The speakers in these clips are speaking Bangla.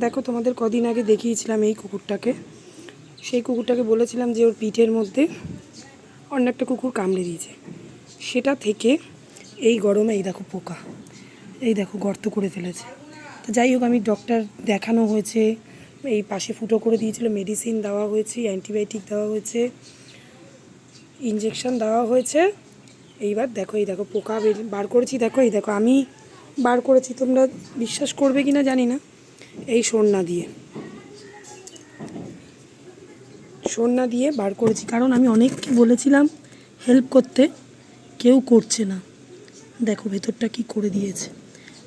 দেখো, তোমাদের কদিন আগে দেখিয়েছিলাম এই কুকুরটাকে। সেই কুকুরটাকে বলেছিলাম যে ওর পিঠের মধ্যে অন্য একটা কুকুর কামড়ে দিয়েছে। সেটা থেকে এই গরমে, এই দেখো পোকা, এই দেখো গর্ত করে ফেলেছে। তো যাই হোক, আমি ডক্টর দেখানো হয়েছে, এই পাশে ফুটো করে দিয়েছিল মেডিসিন দেওয়া হয়েছে অ্যান্টিবায়োটিক দেওয়া হয়েছে ইঞ্জেকশন দেওয়া হয়েছে। এইবার দেখো, এই দেখো পোকা বের- বার করেছি, দেখো, এই দেখো, আমি বার করেছি, তোমরা বিশ্বাস করবে কি না জানি না। এই সন্না দিয়ে। সন্না দিয়ে বার করেছি। কারণ আমি অনেককে বলেছিলাম হেল্প করতে কেউ করছে না। দেখো ভেতরটা কি করে দিয়েছে।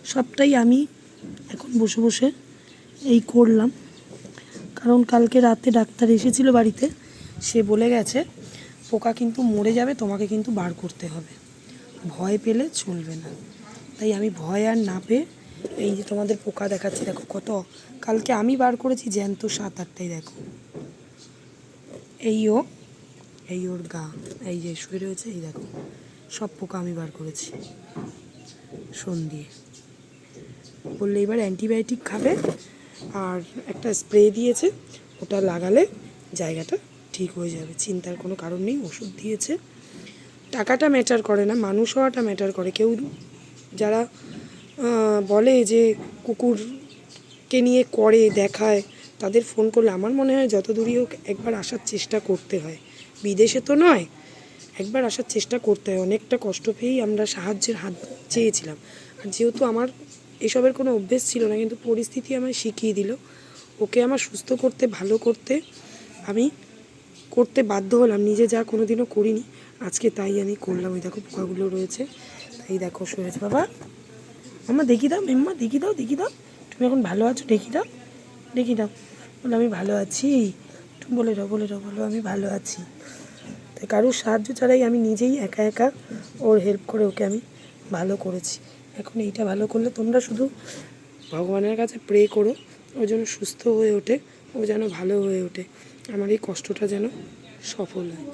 সবটাই আমি এখন বসে বসে এই করলাম। কারণ কালকে রাতে ডাক্তার এসেছিল বাড়িতে, সে বলে গেছে, পোকা কিন্তু মরে যাবে, তোমাকে কিন্তু বার করতে হবে। ভয় পেলে চলবে না। তাই আমি ভয় আর না পেয়ে এই যে তোমাদের পোকা দেখাচ্ছি, দেখো কত। কালকে আমি বার করেছি জ্যান্ত সাত আটটাই, দেখো। এই ও, এই ওর গা, এই যে শুয়ে রয়েছে, এই দেখো। সব পোকা আমি বার করেছি। শোন দিয়ে। বললে এবার অ্যান্টিবায়োটিক খাবে, আর একটা স্প্রে দিয়েছে, ওটা লাগালে জায়গাটা ঠিক হয়ে যাবে। চিন্তার কোনো কারণ নেই, ওষুধ দিয়েছে। টাকাটা ম্যাটার করে না, মানুষ হওয়াটা ম্যাটার করে। কেউ যারা বলে যে কুকুরকে নিয়ে করে, দেখায়, তাদের ফোন করলে আমার মনে হয় যত দূরই হোক একবার আসার চেষ্টা করতে হয়। বিদেশে তো নয়, একবার আসার চেষ্টা করতে হয়। অনেকটা কষ্ট পেয়েই আমরা সাহায্যের হাত চেয়েছিলাম। আর যেহেতু আমার এসবের কোনো অভ্যেস ছিল না, কিন্তু পরিস্থিতি আমায় শিখিয়ে দিল, ওকে আমার সুস্থ করতে, ভালো করতে আমি করতে বাধ্য হলাম। নিজে যা কোনো দিনও করিনি, আজকে তাই আমি করলাম। ওই দেখো পোকাগুলো রয়েছে, তাই দেখো সরেছে বাবা। মাম্মা দেখি দাও, মেম্মা, দেখি দাও দেখি দাও। তুমি এখন ভালো আছো? দেখি দাও দেখি দাও। বলে, আমি ভালো আছি। তুমি বলে দাও বলে দাও, বলো, আমি ভালো আছি। তাই কারোর সাহায্য ছাড়াই আমি নিজেই একা একা ওর হেল্প করে ওকে আমি ভালো করেছি। এখন এইটা ভালো করলে তোমরা শুধু ভগবানের কাছে প্রে করো ও যেন সুস্থ হয়ে ওঠে, ও যেন ভালো হয়ে ওঠে। আমার এই কষ্টটা যেন সফল হয়।